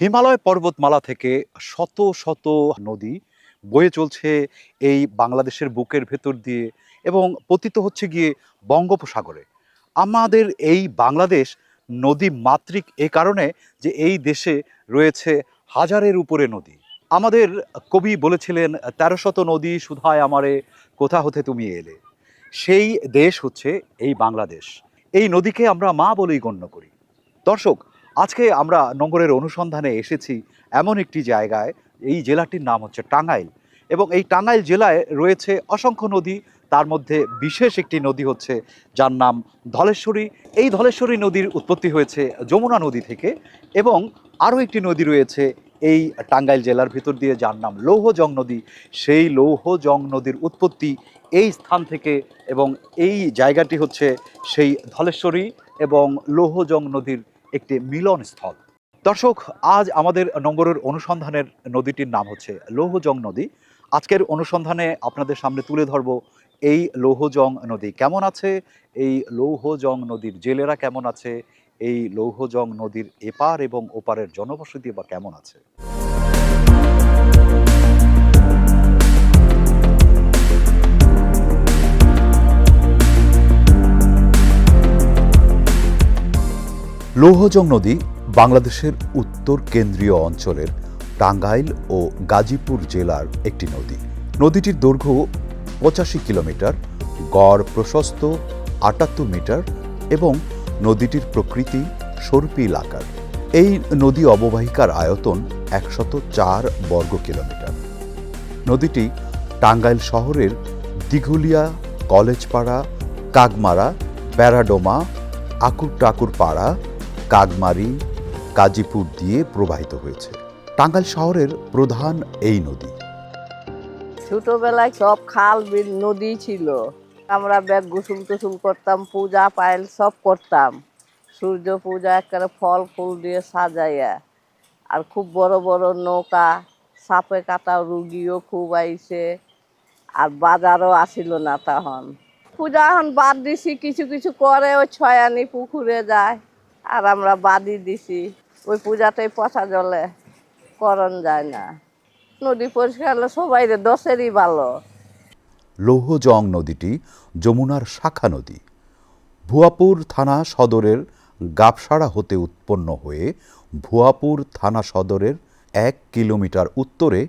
হিমালয় পর্বতমালা থেকে শত শত নদী বয়ে চলছে এই বাংলাদেশের বুকের ভেতর দিয়ে এবং পতিত হচ্ছে গিয়ে বঙ্গোপসাগরে। আমাদের এই বাংলাদেশ নদী মাতৃক এ কারণে যে এই দেশে রয়েছে হাজারের উপরে নদী। আমাদের কবি বলেছিলেন, তেরো শত নদী সুধায় আমারে, কোথা হতে তুমি এলে? সেই দেশ হচ্ছে এই বাংলাদেশ। এই নদীকে আমরা মা বলেই গণ্য করি। দর্শক আজকে আমরা নগরের অনুসন্ধানে এসেছি এমন একটি জায়গায়, এই জেলাটির নাম হচ্ছে টাঙ্গাইল। এবং এই টাঙ্গাইল জেলায় রয়েছে অসংখ্য নদী, তার মধ্যে বিশেষ একটি নদী হচ্ছে যার নাম ধলেশ্বরী। এই ধলেশ্বরী নদীর উৎপত্তি হয়েছে যমুনা নদী থেকে এবং আরও একটি নদী রয়েছে এই টাঙ্গাইল জেলার ভিতর দিয়ে, যার নাম লৌহজং নদী। সেই লৌহজং নদীর উৎপত্তি এই স্থান থেকে এবং এই জায়গাটি হচ্ছে সেই ধলেশ্বরী এবং লৌহজং নদীর একটি মিলনস্থল। দর্শক, আজ আমাদের নগরের অনুসন্ধানের নদীটির নাম হচ্ছে লৌহজং নদী। আজকের অনুসন্ধানে আপনাদের সামনে তুলে ধরব এই লৌহজং নদী। কেমন আছে? এই লৌহজং নদীর জেলেরা কেমন আছে? এই লৌহজং নদীর এপার এবং ওপারের জনবসতি বা কেমন আছে? লৌহজং নদী বাংলাদেশের উত্তর কেন্দ্রীয় অঞ্চলের টাঙ্গাইল ও গাজীপুর জেলার একটি নদী। নদীটির দৈর্ঘ্য পঁচাশি কিলোমিটার, গড় প্রশস্ত আটাত্তর মিটার এবং নদীটির প্রকৃতি সর্পিল আকার। এই নদী অববাহিকার আয়তন একশত চার বর্গ কিলোমিটার। নদীটি টাঙ্গাইল শহরের দিঘুলিয়া, কলেজপাড়া কাগমারা প্যারাডোমা আকুর টাকুর পাড়া কাগমারি গাজীপুর দিয়ে প্রবাহিত হয়েছে। টাঙ্গাইল শহরের প্রধান এই নদী। ছোটবেলায় সব খাল বিল নদী ছিল। আমরা ব্যাগ গোসল টুসুল করতাম, পূজা পায়েল সব করতাম। সূর্য পূজা একেবারে ফল ফুল দিয়ে সাজাইয়া। আর খুব বড় বড় নৌকা, সাপে কাটা রুগীও খুব আইছে। আর বাজারও আসিল না তখন। পূজা এখন বাদ দিছি, কিছু কিছু করে ওই ছয়ানি পুকুরে যায়। আর আমরা বাদই দিছি। ওই পূজাটাই পচা জলে করণ যায় না। নদী পরিষ্কার হলে সবাই দশেরই ভালো। লৌহজং নদীটি যমুনার শাখা নদী। ভুয়াপুর থানা সদরের গাবসাড়া হতে উৎপন্ন হয়ে ভুয়াপুর থানা সদরের এক কিলোমিটার উত্তরে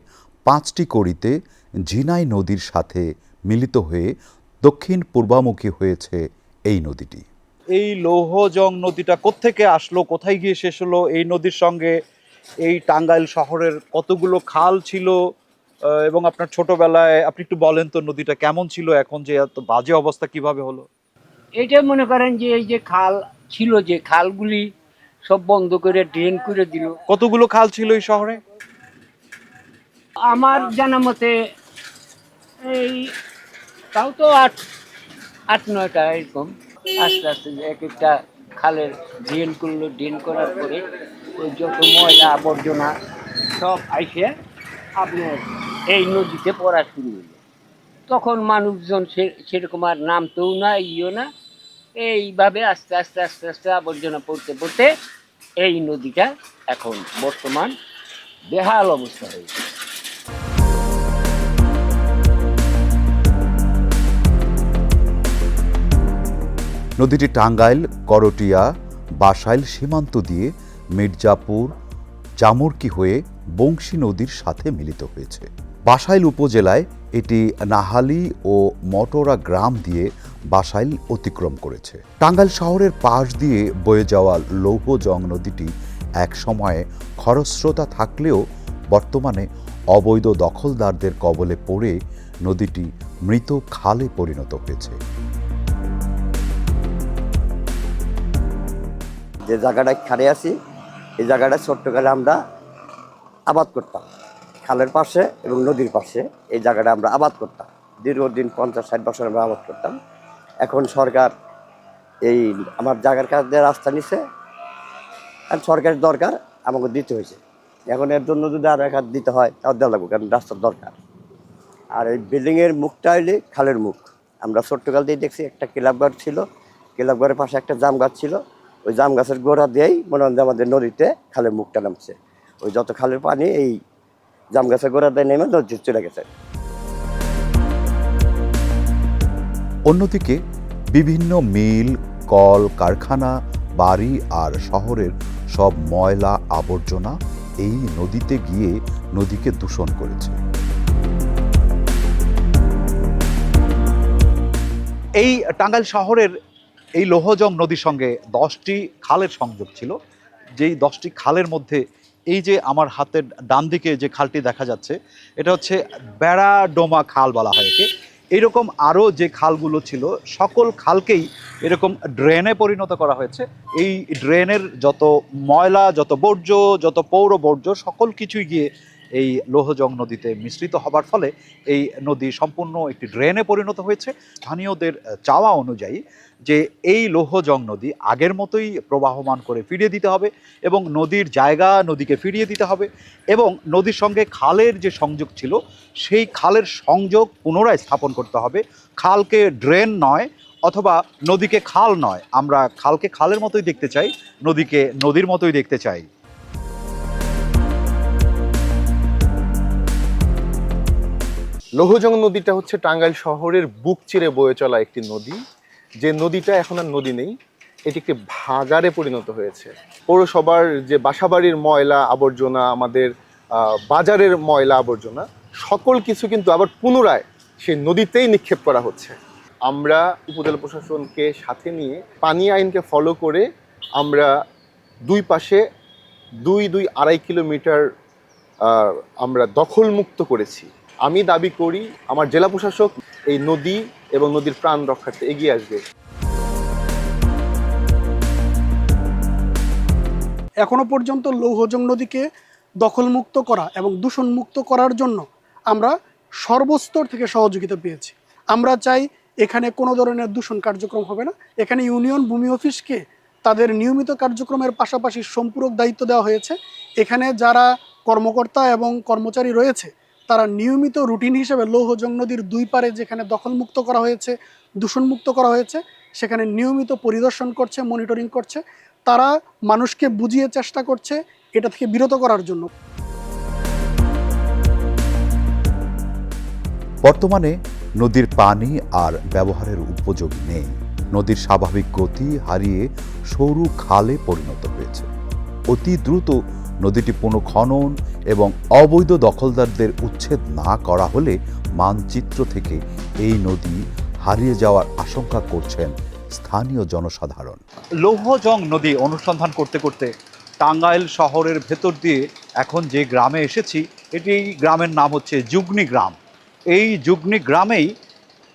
পাঁচটি কড়িতে ঝিনাই নদীর সাথে মিলিত হয়ে দক্ষিণ পূর্বামুখী হয়েছে এই নদীটি। এই লৌহজং নদীটা কোত্থেকে আসলো? কোথায় গিয়ে শেষ হলো? এই নদীর সঙ্গে এই টাঙ্গাইল শহরের কতগুলো খাল ছিল? এবং আপনার ছোটবেলায় আপনি একটু বলেন তো নদীটা কেমন ছিল এখন যে এত বাজে অবস্থা কীভাবে হলো? এটা মনে করেন যে এই যে খাল ছিল যে খালগুলি সব বন্ধ করে ড্রেন করে দিল। কতগুলো খাল ছিল এই শহরে? আমার জানা মতে এই তাও তো আট আট নয়টা এরকম। আস্তে আস্তে এক একটা খালের ড্রেন করল ড্রেন করার পরে ওই যত ময়লা আবর্জনা সব আইসে আপনার এই নদীতে পড়া শুরু হলো। তখন মানুষজন সেরকম আর নামতেও না ইও না। এইভাবে আস্তে আস্তে আস্তে আস্তে আবর্জনা পড়তে পড়তে এই নদীটা এখন বর্তমান বেহাল অবস্থা হয়েছে নদীটি টাঙ্গাইল, করটিয়া, বাসাইল সীমান্ত দিয়ে মির্জাপুর জামুরকি হয়ে বংশী নদীর সাথে মিলিত হয়েছে। বাসাইল উপজেলায় এটি নাহালি ও মটোরা গ্রাম দিয়ে বাসাইল অতিক্রম করেছে। টাঙ্গাইল শহরের পাশ দিয়ে বয়ে যাওয়া লৌহজং নদীটি এক সময়ে খরস্রোতা থাকলেও বর্তমানে অবৈধ দখলদারদের কবলে পড়ে নদীটি মৃত খালে পরিণত হয়েছে। যে জায়গাটায় খারে আছি, এই জায়গাটা ছোট্টকালে আমরা আবাদ করতাম। খালের পাশে এবং নদীর পাশে এই জায়গাটা আমরা আবাদ করতাম। দীর্ঘদিন পঞ্চাশ ষাট বছর আমরা আবাদ করতাম। এখন সরকার এই আমার জায়গার কাছ দিয়ে রাস্তা নিছে, আর সরকারের দরকার আমাকে দিতে হয়েছে। এখন এর জন্য যদি আরও এক হাত দিতে হয়, তাও দেওয়া লাগবে, কারণ রাস্তার দরকার। আর এই বিল্ডিংয়ের মুখটা হইলে খালের মুখ। আমরা ছোট্টকাল দিয়ে দেখছি, একটা ক্লাব ঘর ছিল। ক্লাব ঘরের পাশে একটা জাম গাছ ছিল। ওই জাম গাছের গোড়া দিয়েই মনে হয় আমাদের নদীতে খালের মুখটা নামছে। ওই যত খালের পানি, এই জাম গাছের গোড়া দেয় নেমে নদী চলে গেছে। অন্যদিকে, বিভিন্ন মিল, কল, কারখানা, বাড়ি আর শহরের সব ময়লা আবর্জনা এই নদীতে গিয়ে নদীকে দূষণ করেছে। এই টাঙ্গাইল শহরের এই লোহজং নদীর সঙ্গে দশটি খালের সংযোগ ছিল। যেই দশটি খালের মধ্যে এই যে আমার হাতের ডান দিকে যে খালটি দেখা যাচ্ছে, এটা হচ্ছে বেড়াডোমা খাল বলা হয় একে। এইরকম আরও যে খালগুলো ছিল, সকল খালকেই এরকম ড্রেনে পরিণত করা হয়েছে। এই ড্রেনের যত ময়লা, যত বর্জ্য, যত পৌর বর্জ্য, সকল কিছুই গিয়ে এই লোহজং নদীতে মিশ্রিত হবার ফলে এই নদী সম্পূর্ণ একটি ড্রেনে পরিণত হয়েছে। স্থানীয়দের চাওয়া অনুযায়ী যে এই লোহজং নদী আগের মতোই প্রবাহমান করে ফিরিয়ে দিতে হবে এবং নদীর জায়গা নদীকে ফিরিয়ে দিতে হবে এবং নদীর সঙ্গে খালের যে সংযোগ ছিল, সেই খালের সংযোগ পুনরায় স্থাপন করতে হবে। খালকে ড্রেন নয় অথবা নদীকে খাল নয়, আমরা খালকে খালের মতোই দেখতে চাই, নদীকে নদীর মতোই দেখতে চাই। লৌহজং নদীটা হচ্ছে টাঙ্গাইল শহরের বুক চিরে বয়ে চলা একটি নদী। যে নদীটা এখন আর নদী নেই, এটি একটি ভাগারে পরিণত হয়েছে। পৌরসভার যে বাসাবাড়ির ময়লা আবর্জনা, আমাদের বাজারের ময়লা আবর্জনা, সকল কিছু কিন্তু আবার পুনরায় সেই নদীতেই নিক্ষেপ করা হচ্ছে। আমরা উপজেলা প্রশাসনকে সাথে নিয়ে পানি আইনকে ফলো করে আমরা দুই পাশে দুই দুই আড়াই কিলোমিটার আমরা দখলমুক্ত করেছি। আমি দাবি করি আমার জেলা প্রশাসক এই নদী এবং নদীর প্রাণ রক্ষার্থে এগিয়ে আসবে। এখনও পর্যন্ত লৌহজং নদীকে দখলমুক্ত করা এবং দূষণমুক্ত করার জন্য আমরা সর্বস্তর থেকে সহযোগিতা পেয়েছি। আমরা চাই এখানে কোনো ধরনের দূষণ কার্যক্রম হবে না। এখানে ইউনিয়ন ভূমি অফিসকে তাদের নিয়মিত কার্যক্রমের পাশাপাশি সম্পূরক দায়িত্ব দেওয়া হয়েছে। এখানে যারা কর্মকর্তা এবং কর্মচারী রয়েছে তারা নিয়মিত রুটিন হিসেবে লৌহজং নদীর দুই পারে যেখানে দখলমুক্ত করা হয়েছে, দূষণমুক্ত করা হয়েছে, সেখানে নিয়মিত পরিদর্শন করছে মনিটরিং করছে। তারা মানুষকে বুঝিয়ে চেষ্টা করছে এটা থেকে বিরত করার জন্য। বর্তমানে নদীর পানি আর ব্যবহারের উপযোগ নেই। নদীর স্বাভাবিক গতি হারিয়ে সরু খালে পরিণত হয়েছে। অতি দ্রুত নদীটি পুনঃখনন এবং অবৈধ দখলদারদের উচ্ছেদ না করা হলে মানচিত্র থেকে এই নদী হারিয়ে যাওয়ার আশঙ্কা করছেন স্থানীয় জনসাধারণ। লৌহজং নদী অনুসন্ধান করতে করতে টাঙ্গাইল শহরের ভেতর দিয়ে এখন যে গ্রামে এসেছি, এটি গ্রামের নাম হচ্ছে যুগনি গ্রাম। এই যুগনি গ্রামেই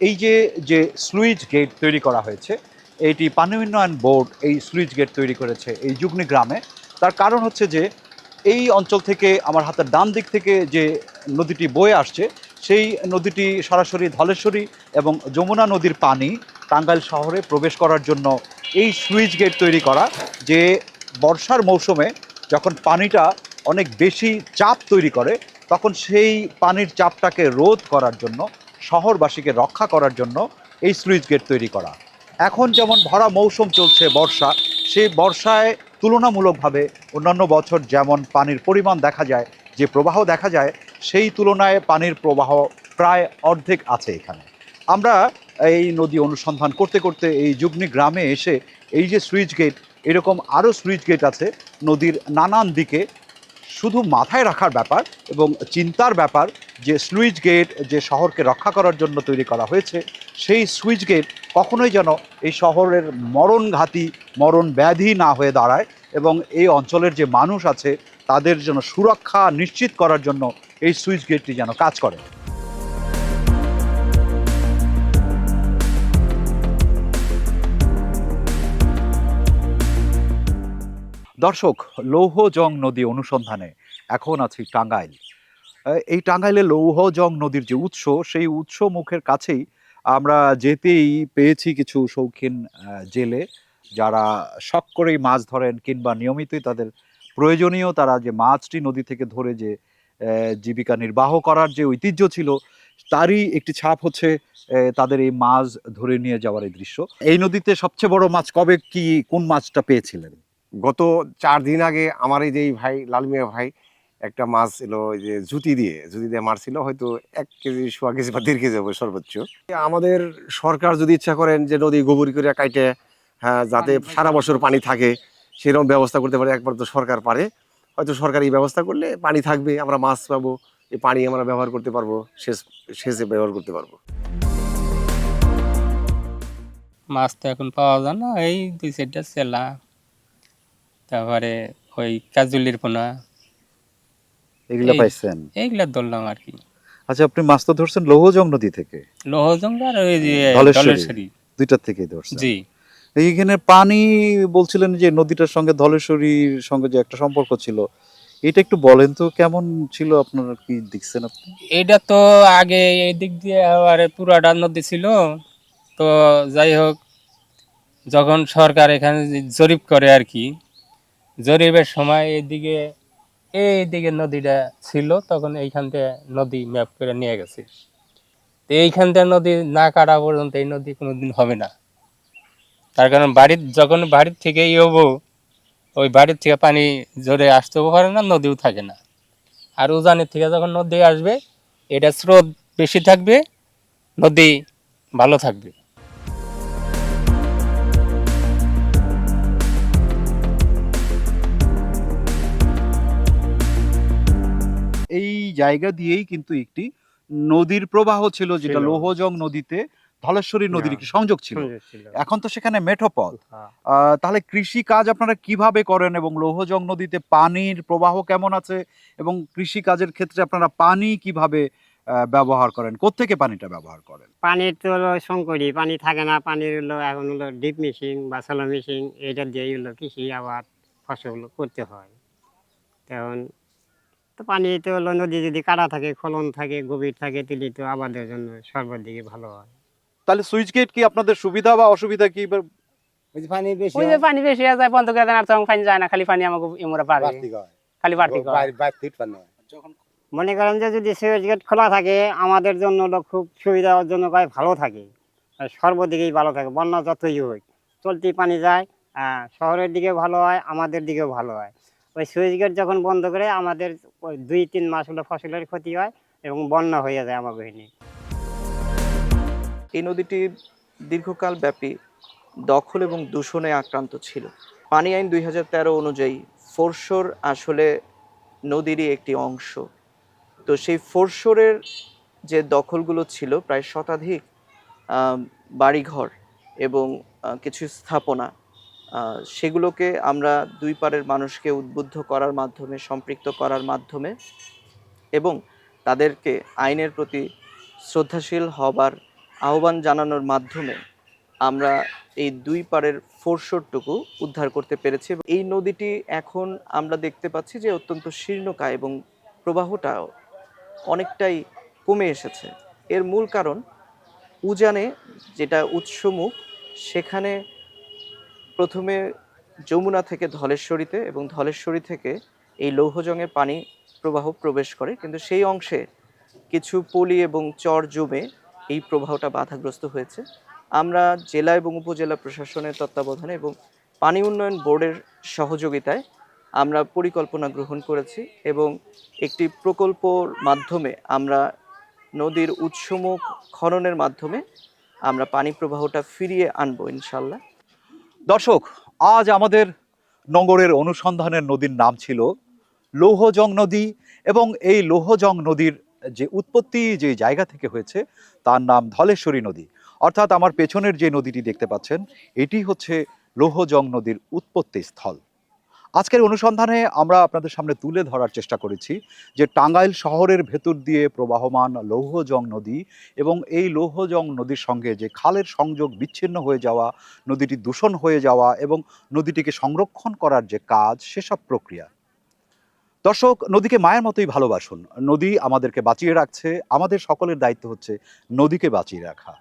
এই যে যে স্লুইজ গেট তৈরি করা হয়েছে এইটি পানি উন্নয়ন বোর্ড এই স্লুইজ গেট তৈরি করেছে এই যুগনি গ্রামে। তার কারণ হচ্ছে যে এই অঞ্চল থেকে, আমার হাতের ডান দিক থেকে যে নদীটি বয়ে আসছে, সেই নদীটি সরাসরি ধলেশ্বরী এবং যমুনা নদীর পানি টাঙ্গাইল শহরে প্রবেশ করার জন্য এই সুইচ গেট তৈরি করা, যে বর্ষার মৌসুমে যখন পানিটা অনেক বেশি চাপ তৈরি করে, তখন সেই পানির চাপটাকে রোধ করার জন্য, শহরবাসীকে রক্ষা করার জন্য এই সুইচ গেট তৈরি করা। এখন যেমন ভরা মৌসুম চলছে বর্ষা, সেই বর্ষায় তুলনামূলকভাবে অন্যান্য বছর যেমন পানির পরিমাণ দেখা যায়, যে প্রবাহ দেখা যায়, সেই তুলনায় পানির প্রবাহ প্রায় অর্ধেক আছে এখানে। আমরা এই নদী অনুসন্ধান করতে করতে এই যুগনি গ্রামে এসে এই যে সুইচ গেট, এরকম আরও সুইচ গেট আছে নদীর নানান দিকে। শুধু মাথায় রাখার ব্যাপার এবং চিন্তার ব্যাপার যে সুইচ গেট যে শহরকে রক্ষা করার জন্য তৈরি করা হয়েছে, সেই সুইচ গেট কখনোই যেন এই শহরের মরণঘাতী মরণ ব্যাধি না হয়ে দাঁড়ায় এবং এই অঞ্চলের যে মানুষ আছে, তাদের যেন সুরক্ষা নিশ্চিত করার জন্য এই সুইচ গেটটি যেন কাজ করে। দর্শক, লৌহজং নদী অনুসন্ধানে এখন আছি টাঙ্গাইল। এই টাঙ্গাইলে লৌহজং নদীর যে উৎস, সেই উৎস মুখের কাছেই আমরা যেতেই পেয়েছি কিছু শৌখিন জেলে যারা শখ করেই মাছ ধরেন কিংবা নিয়মিতই তাদের প্রয়োজনীয় তারা যে মাছটি নদী থেকে ধরে যে জীবিকা নির্বাহ করার যে ঐতিহ্য ছিল তারই একটি ছাপ হচ্ছে তাদের এই মাছ ধরে নিয়ে যাওয়ার এই দৃশ্য। এই নদীতে সবচেয়ে বড় মাছ কবে, কি, কোন মাছটা পেয়েছিলেন? গত চার দিন আগে আমার এই যে ভাই, লালমিয়া ভাই একটা মাছ ছিল ওই যে জুতি দিয়ে জুতি দিয়ে মারছিল হয়তো এক কেজি সোয়া কেজি বা দেড় কেজি হবে সর্বোচ্চ। আমাদের সরকার যদি ইচ্ছা করেন যে নদী গোবরি করে কাইটে হ্যাঁ যাতে সারা বছর পানি থাকে সেরকম ব্যবস্থা করতে পারে একবার তো সরকার পারে। হয়তো সরকার এই ব্যবস্থা করলে পানি থাকবে আমরা মাছ পাবো এই পানি আমরা ব্যবহার করতে পারব সেচ সেচে ব্যবহার করতে পারব। মাছ তো এখন পাওয়া যায় না এই দুই চারটা চেলা তারপরে ওই কাজুলির পোনা। এগুলো পাইছেন? এইগুলা ধরলাম আর কি। আচ্ছা আপনি মাছ তো ধরছেন লৌহজং নদী থেকে? লোহজঙ্গা আর ওই যে ধলেশ্বরী। দুইটার থেকেই ধরছেন। জি। এইখানে পানি বলছিলেন যে নদীটার সঙ্গে ধলেশ্বরীর সঙ্গে যে একটা সম্পর্ক ছিল এটা একটু বলেন তো কেমন ছিল আপনার কি দেখছেন আপনি? এইটা তো আগে এই দিক দিয়ে আবার পুরাটা নদী ছিল। তো যাই হোক যখন সরকার এখানে জরিপ করে আর কি জরিপের সময় এইদিকে এইদিকে নদীটা ছিল, তখন এইখান থেকে নদী ম্যাপ করে নিয়ে গেছে। তো এইখান থেকে নদী না কাটা পর্যন্ত এই নদী কোনোদিন হবে না। তার কারণ বাড়ির, যখন বাড়ির থেকে ই হব, ওই বাড়ির থেকে পানি জোরে আসতেও পারে না, নদীও থাকে না। আর উজানের থেকে যখন নদী আসবে, এটা স্রোত বেশি থাকবে, নদী ভালো থাকবে। জায়গা দিয়েই কিন্তু একটি নদীর প্রবাহ ছিল যেটা। লৌহজং নদীতে ধলেশ্বরী নদীর হ্যাঁ। একটি সংযোগ ছিল এখন তো সেখানে মেঠোপথ হ্যাঁ। তাহলে কৃষি কাজ আপনারা কীভাবে করেন এবং লৌহজং নদীতে পানির প্রবাহ কেমন আছে এবং কৃষি কাজের ক্ষেত্রে আপনারা পানি কীভাবে ব্যবহার করেন কোত্থেকে পানিটা ব্যবহার করেন পানির তো হলো সংকটই পানি থাকে না পানির হলো এখন হলো ডিপ মেশিন বা সোলো মেশিন এটা দিয়েই হলো কৃষি আবাদ ফসল করতে হয় তখন তো পানি তো হলো নদী যদি কাটা থাকে ফলন থাকে গভীর থাকে তাহলে তো আবাদের জন্য সর্বদিকে ভালো হয়। তাহলে সুইচ গেট কি আপনাদের সুবিধা বা অসুবিধা কি? এবার পানি বেশি ওই যে পানি বেশি আছে বন্ধ করে দেন আর তখন পানি যায় না খালি পানি আমাকে এমরা পারে খালি বাড়তি করে মনে করেন যে যদি সুইচ গেট খোলা থাকে আমাদের জন্য খুব সুবিধার জন্য হয় ভালো থাকে। সর্বদিকেই ভালো থাকে বন্যা যতই হোক। চলতি পানি যায় শহরের দিকে ভালো হয় আমাদের দিকেও ভালো হয়। ওই সুইচ গেট যখন বন্ধ করে আমাদের ওই দুই, তিন মাস হলো ফসলের ক্ষতি হয় এবং বন্যা হয়ে যায় আমাকে নিয়ে এই নদীটি দীর্ঘকাল ব্যাপী দখল এবং দূষণে আক্রান্ত ছিল। পানি আইন দুই হাজার তেরো অনুযায়ী ফোরশোর আসলে নদীরই একটি অংশ। তো সেই ফোরশোরের যে দখলগুলো ছিল প্রায় শতাধিক বাড়িঘর এবং কিছু স্থাপনা সেগুলোকে আমরা দুই পারের মানুষকে উদ্বুদ্ধ করার মাধ্যমে, সম্পৃক্ত করার মাধ্যমে এবং তাদেরকে আইনের প্রতি শ্রদ্ধাশীল হবার আহ্বান জানানোর মাধ্যমে আমরা এই দুই পারের ফোরশোরটুকু উদ্ধার করতে পেরেছি এই নদীটি এখন আমরা দেখতে পাচ্ছি যে অত্যন্ত শীর্ণকায় এবং প্রবাহটাও অনেকটাই কমে এসেছে। এর মূল কারণ উজানে যেটা উৎসমুখ সেখানে প্রথমে যমুনা থেকে ধলেশ্বরীতে এবং ধলেশ্বরী থেকে এই লৌহজংয়ের পানি প্রবাহ প্রবেশ করে, কিন্তু সেই অংশে কিছু পলি এবং চর জমে এই প্রবাহটা বাধাগ্রস্ত হয়েছে। আমরা জেলা এবং উপজেলা প্রশাসনের তত্ত্বাবধানে এবং পানি উন্নয়ন বোর্ডের সহযোগিতায় আমরা পরিকল্পনা গ্রহণ করেছি এবং একটি প্রকল্পর মাধ্যমে আমরা নদীর উৎসমুখ খননের মাধ্যমে আমরা পানি প্রবাহটা ফিরিয়ে আনব ইনশাল্লাহ। দর্শক, আজ আমাদের নগরের অনুসন্ধানের নদীর নাম ছিল লৌহজং নদী এবং এই লৌহজং নদীর যে উৎপত্তি যে জায়গা থেকে হয়েছে, তার নাম ধলেশ্বরী নদী। অর্থাৎ আমার পেছনের যে নদীটি দেখতে পাচ্ছেন, এটি হচ্ছে লৌহজং নদীর উৎপত্তি স্থল আজকের অনুসন্ধানে আমরা আপনাদের সামনে তুলে ধরার চেষ্টা করেছি যে টাঙ্গাইল শহরের ভেতর দিয়ে প্রবাহমান লৌহজং নদী এবং এই লৌহজং নদীর সঙ্গে যে খালের সংযোগ বিচ্ছিন্ন হয়ে যাওয়া, নদীটি দূষণ হয়ে যাওয়া এবং নদীটিকে সংরক্ষণ করার যে কাজ, সেসব প্রক্রিয়া। দর্শক, নদীকে মায়ের মতোই ভালোবাসুন। নদী আমাদেরকে বাঁচিয়ে রাখছে। আমাদের সকলের দায়িত্ব হচ্ছে নদীকে বাঁচিয়ে রাখা।